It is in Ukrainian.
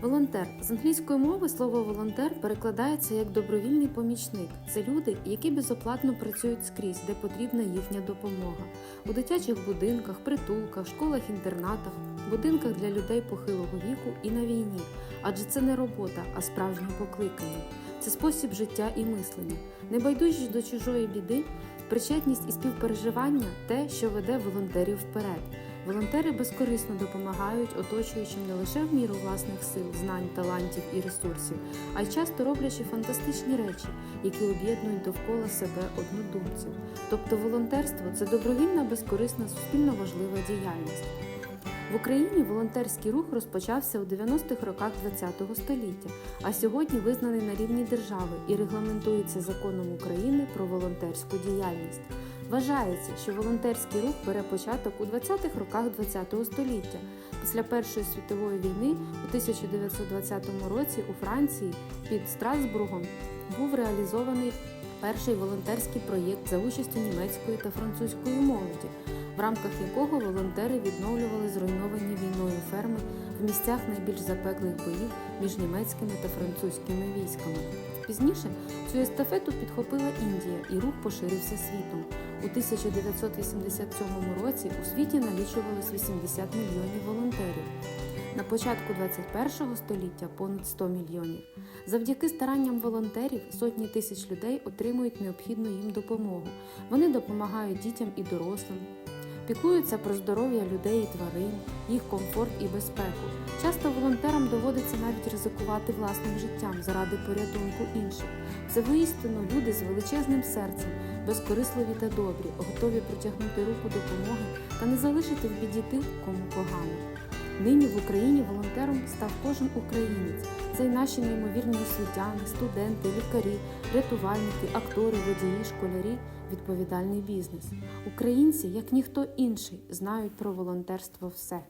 Волонтер з англійської мови слово волонтер перекладається як добровільний помічник. Це люди, які безоплатно працюють скрізь, де потрібна їхня допомога у дитячих будинках, притулках, школах-інтернатах, будинках для людей похилого віку і на війні. Адже це не робота, а справжнє покликання. Це спосіб життя і мислення. Небайдужість до чужої біди, причетність і співпереживання те, що веде волонтерів вперед. Волонтери безкорисно допомагають оточуючим не лише в міру власних сил, знань, талантів і ресурсів, а й часто роблячи фантастичні речі, які об'єднують довкола себе однодумців. Тобто волонтерство це добровільна, безкорисна, суспільно важлива діяльність. В Україні волонтерський рух розпочався у 90-х роках ХХ століття, а сьогодні визнаний на рівні держави і регламентується законом України про волонтерську діяльність. Вважається, що волонтерський рух бере початок у 20-х роках ХХ століття. Після Першої світової війни у 1920 році у Франції під Страсбургом був реалізований перший волонтерський проєкт за участю німецької та французької молоді, в рамках якого волонтери відновлювали зруйновані війною ферми місцях найбільш запеклих боїв між німецькими та французькими військами. Пізніше цю естафету підхопила Індія і рух поширився світом. У 1987 році у світі налічувалось 80 мільйонів волонтерів. На початку 21 століття понад 100 мільйонів. Завдяки старанням волонтерів сотні тисяч людей отримують необхідну їм допомогу. Вони допомагають дітям і дорослим, піклуються про здоров'я людей і тварин, їх комфорт і безпеку. Часто волонтерам доводиться навіть ризикувати власним життям заради порятунку інших. Це воістину люди з величезним серцем, безкорисливі та добрі, готові протягнути руку допомоги та не залишити в біді тих, кому погано. Нині в Україні волонтером став кожен українець. Це й наші неймовірні освітяни, студенти, лікарі, рятувальники, актори, водії, школярі, відповідальний бізнес. Українці, як ніхто інший, знають про волонтерство все.